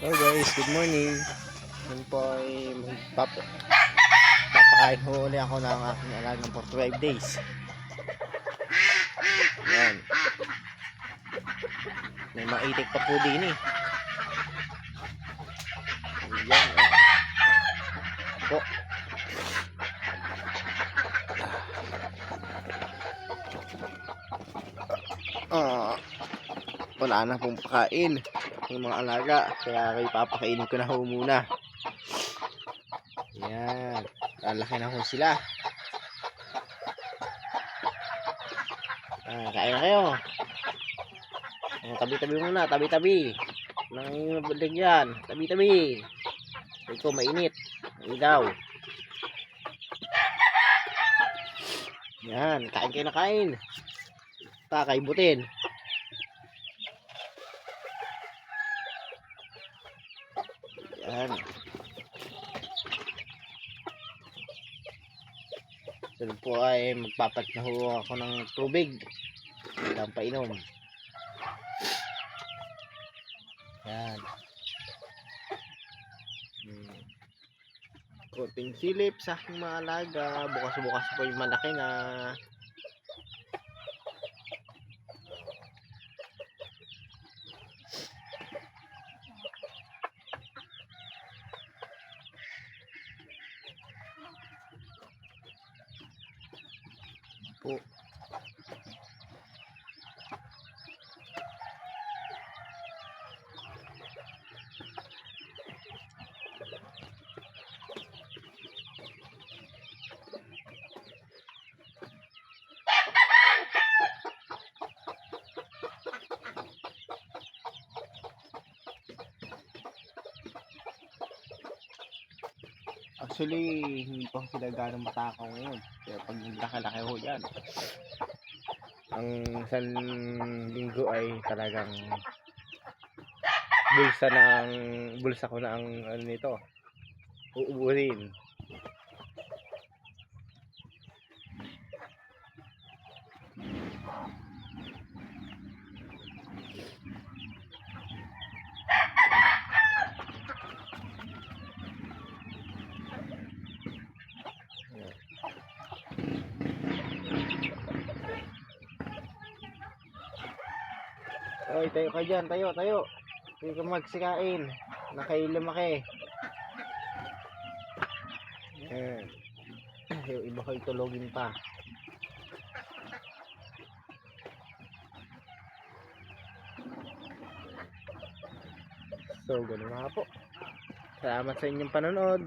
Hello guys, good morning. Yun po ay pap papakain ho ulit ako ng aking alagang for 12 days. Yan. May maitik pa po din eh. Yan. Oh. Po. Ah, wala na pong pakain yung mga alaga. Kaya kayo papakainin ko na ho muna. Yan. Lalaki na ho sila. Ah, kain na kayo. Oh, tabi-tabi muna, tabi-tabi. Nang yan. Tabi-tabi. Ito, mainit. Ilaw. Yan, kain kayo na kain. Kakaibutin. Yan. Ito po ay magpapat na ho ako ng tubig. Walang painom. Yan. Hmm. Kunting silip sa aking mga alaga. Bukas-bukas po yung malaki na. Po. Actually, hindi pa sila ganong matakaw ngayon. Kaya pag naglaki-laki ho yan, ang isang linggo ay talagang bulsa na ang bulsa ko na ang ano nito uubuhin Oy, tayo ka dyan, tayo, tayo. Hindi ka magsikain. Nakailumaki. Yan. Yung iba ko'y tulogin pa. So, ganun nga po. Salamat sa inyong panonood.